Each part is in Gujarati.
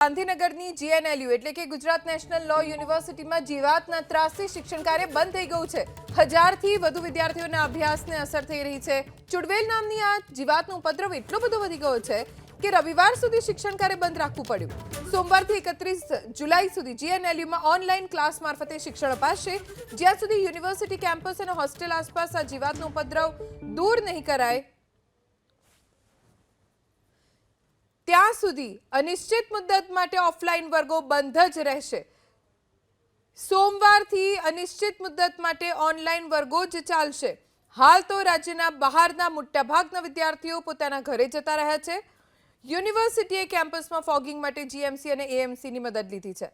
ગાંધીનગરની જીએનએલયુ એટલે કે ગુજરાત નેશનલ લો યુનિવર્સિટીમાં જીવાતના ત્રાસથી શિક્ષણ કાર્ય બંધ થઈ ગયું છે. હજારથી વધુ વિદ્યાર્થીઓના અભ્યાસને અસર થઈ રહી છે. ચુડવેલ નામની આ જીવાતનો ઉપદ્રવ એટલો બધો વધી ગયો છે કે રવિવાર સુધી શિક્ષણ કાર્ય બંધ રાખવું પડ્યું. સોમવારથી એકત્રીસ જુલાઈ સુધી જીએનએલયુમાં ઓનલાઈન ક્લાસ મારફતે શિક્ષણ અપાશે. જ્યાં સુધી યુનિવર્સિટી કેમ્પસ અને હોસ્ટેલ આસપાસ આ જીવાતનો ઉપદ્રવ દૂર નહીં કરાય ત્યાં સુધી અનિશ્ચિત મુદ્દત માટે ઓફલાઈન વર્ગો બંધ જ રહેશે. સોમવારથી અનિશ્ચિત મુદ્દત માટે ઓનલાઈન વર્ગો જ ચાલશે. હાલ તો રાજ્યના બહારના મોટાભાગના વિદ્યાર્થીઓ પોતાના ઘરે જતા રહ્યા છે. યુનિવર્સિટીએ કેમ્પસમાં ફોગિંગ માટે જીએમસી અને એએમસીની મદદ લીધી છે.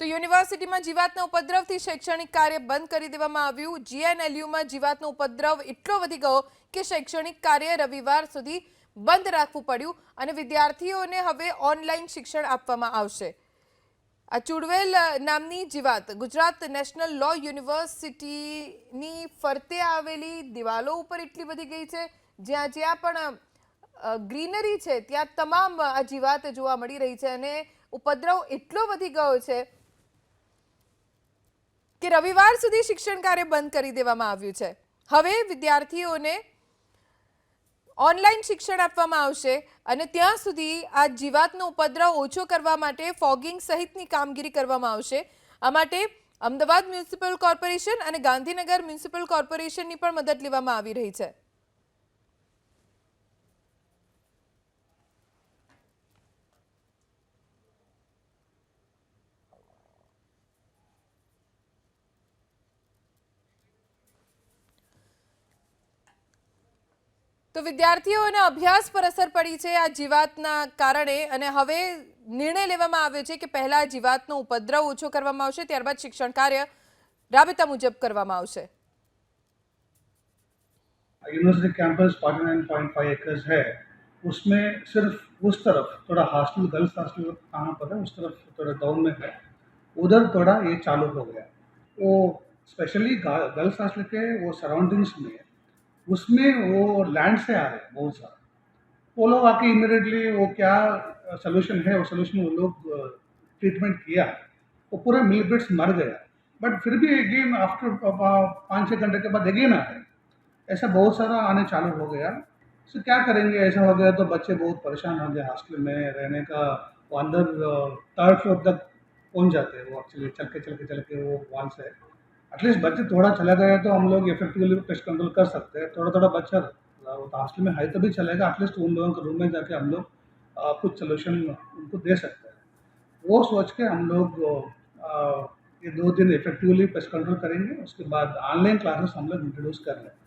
તો યુનિવર્સિટીમાં જીવાતના ઉપદ્રવથી શૈક્ષણિક કાર્ય બંધ કરી દેવામાં આવ્યું. જીએનએલયુમાં જીવાતનો ઉપદ્રવ એટલો વધી ગયો કે શૈક્ષણિક કાર્ય રવિવાર સુધી બંધ રાખવું પડ્યું અને વિદ્યાર્થીઓને હવે ઓનલાઈન શિક્ષણ આપવામાં આવશે. આ ચુડવેલ નામની જીવાત ગુજરાત નેશનલ લો યુનિવર્સિટીની ફરતે આવેલી દિવાલો ઉપર એટલી વધી ગઈ છે. જ્યાં જ્યાં પણ ગ્રીનરી છે, ત્યાં તમામ આ જીવાત જોવા મળી રહી છે અને ઉપદ્રવ એટલો વધી ગયો છે કે રવિવાર સુધી શિક્ષણ કાર્ય બંધ કરી દેવામાં આવ્યું છે. હવે વિદ્યાર્થીઓને ઓનલાઈન શિક્ષણ આપવામાં આવશે અને ત્યાં સુધી આ જીવાતનો ઉપદ્રવ ઓછો કરવા માટે ફોગિંગ સહિતની કામગીરી કરવામાં આવશે. આ માટે અમદાવાદ મ્યુનિસિપલ કોર્પોરેશન અને ગાંધીનગર મ્યુનિસિપલ કોર્પોરેશનની પણ મદદ લેવામાં આવી રહી છે. તો વિદ્યાર્થીઓના અભ્યાસ પર અસર પડી છે આ જીવાતના કારણે અને હવે નિર્ણય લેવામાં આવ્યો છે કે પહેલા જીવાતનો ઉપદ્રવ ઓછો કરવામાં આવશે ત્યારબાદ શિક્ષણ કાર્ય રાબેતા મુજબ કરવામાં આવશે यूनिवर्सिटी कैंपस 49.5 एकर्स है उसमें सिर्फ उस तरफ थोड़ा हॉस्टल गर्ल्स हॉस्टल कहाँ पर है उस तरफ थोड़ा डाउन में है उधर थोड़ा ये चालू हो गया वो स्पेशली गर्ल्स हॉस्टल के वो सराउंडिंग्स में उसमें वो लैंड से आ रहे हैं, बहुत सारा। वो लोग आके इमिडिएटली वो क्या सोल्यूशन है, वो सोल्यूशन वो लोग ट्रीटमेंट किया। वो पूरा मिल बिट्स मर गया। बट फिर भी अगेन आफ्टर पाँच छः घंटे के बाद अगेन आ रहे ऐसा बहुत सारा आने चालू हो गया। तो क्या करेंगे? ऐसा हो गया तो बच्चे बहुत परेशान हो गए। हॉस्टल में रहने का वो अंदर थर्ड फ्लोर तक पहुँच जाते हैं वो एक्चुअली चल के चल के चल के वो वॉल से एटलीस्ट बच्चे थोड़ा चला गया तो हम लोग इफेक्टिवली पेस्ट कंट्रोल कर सकते हैं। थोड़ा थोड़ा बच्चा हॉस्टल में है तो भी चलेगा एटलीस्ट उन लोगों के रूम में जाके हम लोग कुछ सोल्यूशन उनको दे सकते हैं। वो सोच के हम लोग ये दो दिन इफेक्टिवली पेस्ट कंट्रोल करेंगे। उसके बाद ऑनलाइन क्लासेस हम लोग इंट्रोड्यूस कर लेंगे।